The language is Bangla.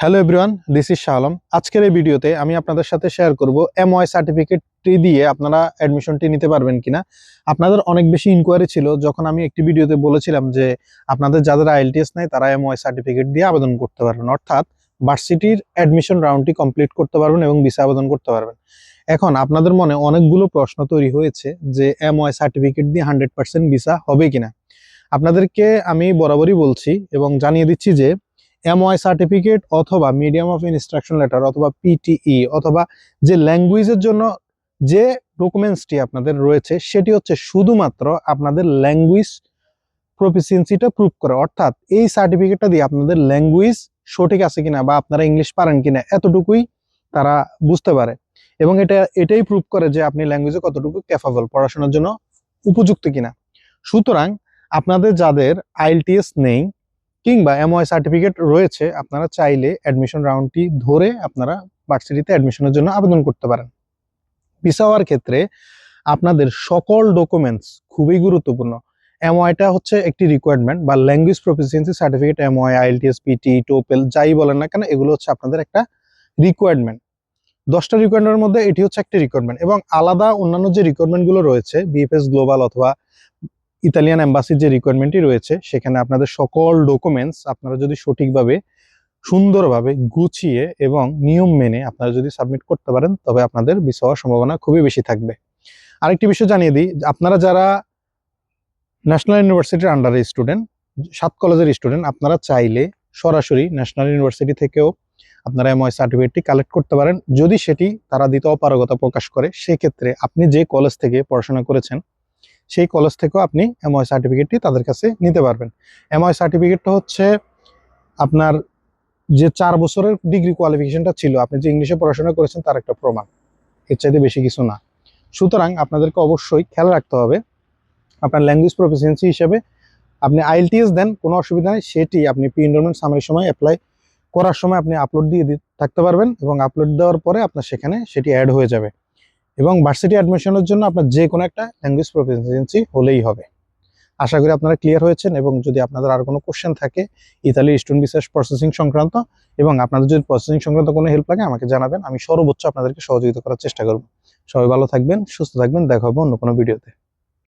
Hello everyone this is Shahalam আজকের এই ভিডিওতে আমি আপনাদের সাথে শেয়ার করব এমওয়াই সার্টিফিকেটটি দিয়ে আপনারা অ্যাডমিশনটি নিতে পারবেন কিনা। আপনাদের অনেক বেশি ইনকোয়ারি ছিল যখন আমি একটি ভিডিওতে বলেছিলাম যে আপনাদের যাদের আইএলটিএস নাই তারা এমওয়াই সার্টিফিকেট দিয়ে আবেদন করতে পারবেন। অর্থাৎ ভার্সিটির অ্যাডমিশন রাউন্ডটি কমপ্লিট করতে পারবেন এবং ভিসা আবেদন করতে পারবেন। এখন আপনাদের মনে অনেকগুলো প্রশ্ন তৈরি হয়েছে যে এমওয়াই সার্টিফিকেট দিয়ে হান্ড্রেড পার্সেন্ট ভিসা হবে কিনা। আপনাদেরকে আমি বরাবরই বলছি এবং জানিয়ে দিচ্ছি যে এমওয়াই সার্টিফিকেট অথবা মিডিয়াম অফ ইনস্ট্রাকশন লেটার অথবা পিটিই অথবা যে ল্যাঙ্গুয়েজের জন্য যে ডকুমেন্টসটি আপনাদের রয়েছে, সেটি হচ্ছে শুধুমাত্র আপনাদের ল্যাঙ্গুয়েজ প্রফিসিয়েন্সিটা প্রুভ করে। অর্থাৎ এই সার্টিফিকেটটা দিয়ে আপনাদের ল্যাঙ্গুয়েজ সঠিক আছে কিনা বা আপনারা ইংলিশ পারেন কিনা, এতটুকুই তারা বুঝতে পারে। এবং এটা, এটাই প্রুভ করে যে আপনি ল্যাঙ্গুয়েজে কতটুকু ক্যাপাবল পড়াশোনার জন্য উপযুক্ত কিনা। সুতরাং আপনাদের যাদের আইএলটিএস নেই কিংবা এমওয়াই সার্টিফিকেট রয়েছে, আপনারা চাইলে অ্যাডমিশন রাউন্ডটি ধরে আপনারা ভার্সিটিতে অ্যাডমিশনের জন্য আবেদন করতে পারেন। ভিসা হওয়ার ক্ষেত্রে আপনাদের সকল ডকুমেন্টস খুবই গুরুত্বপূর্ণ। এমওয়াইটা হচ্ছে একটি রিকোয়ারমেন্ট বা language proficiency certificate MOI IELTS PTE TOEFL যাই বলেন না কেন, এগুলো হচ্ছে আপনাদের একটা রিকোয়ারমেন্ট দশটা রিকোয়ারমেন্টের মধ্যে এটি হচ্ছে একটি রিকোয়ারমেন্ট এবং আলাদা অন্যান্য যে রিকোয়ারমেন্টগুলো রয়েছে বিএফএস গ্লোবাল অথবা ইতালিয়ান এম্বাসির যে রিকোয়ারমেন্টটি রয়েছে, সেখানে আপনাদের সকল ডকুমেন্টস আপনারা যদি সঠিকভাবে, সুন্দরভাবে গুছিয়ে এবং নিয়ম মেনে আপনারা যদি সাবমিট করতে পারেন, তবে আপনাদের ভিসা হওয়ার সম্ভাবনা খুবই বেশি থাকবে। আরেকটি বিষয় জানিয়ে দিই, আপনারা যারা ন্যাশনাল ইউনিভার্সিটির আন্ডারে স্টুডেন্ট সাত কলেজের স্টুডেন্ট আপনারা চাইলে সরাসরি ন্যাশনাল ইউনিভার্সিটি থেকেও আপনারা এমআই সার্টিফিকেটটি কালেক্ট করতে পারেন। যদি সেটি তারা দিতে অপারগতা প্রকাশ করে, সেক্ষেত্রে আপনি যে কলেজ থেকে পড়াশোনা করেছেন সেই কলেজ থেকেও আপনি এমওয়াই সার্টিফিকেটটি তাদের কাছে নিতে পারবেন। এমওয়াই সার্টিফিকেটটা হচ্ছে আপনার যে চার বছরের ডিগ্রি কোয়ালিফিকেশনটা ছিল, আপনি যে ইংলিশে পড়াশোনা করেছেন তার একটা প্রমাণ। এর চাইতে বেশি কিছু না। সুতরাং আপনাদেরকে অবশ্যই খেয়াল রাখতে হবে, আপনার ল্যাঙ্গুয়েজ প্রফিসিয়েন্সি হিসেবে আপনি আইএলটিএস দেন, কোনো অসুবিধা নেই, সেটি আপনি প্রি এনরোলমেন্ট সামারির সময় অ্যাপ্লাই করার সময় আপনি আপলোড দিয়ে থাকতে পারবেন এবং আপলোড দেওয়ার পরে আপনার সেখানে সেটি অ্যাড হয়ে যাবে। এবং ভার্সিটি অ্যাডমিশনের জন্য আপনার যে কোনো একটা ল্যাঙ্গুয়েজ প্রফিসিয়েন্সি হলেই হবে। আশা করি আপনারা ক্লিয়ার হয়েছেন এবং যদি আপনাদের আর কোনো কোশ্চেন থাকে, ইতালির স্টুডেন্ট বিশেষ প্রসেসিং সংক্রান্ত এবং আপনাদের যদি প্রসেসিং সংক্রান্ত কোনো হেল্প লাগে, আমাকে জানাবেন, আমি সর্বোচ্চ আপনাদেরকে সহযোগিতা করার চেষ্টা করব। সবাই ভালো থাকবেন, সুস্থ থাকবেন, দেখা হবে অন্য কোনো ভিডিওতে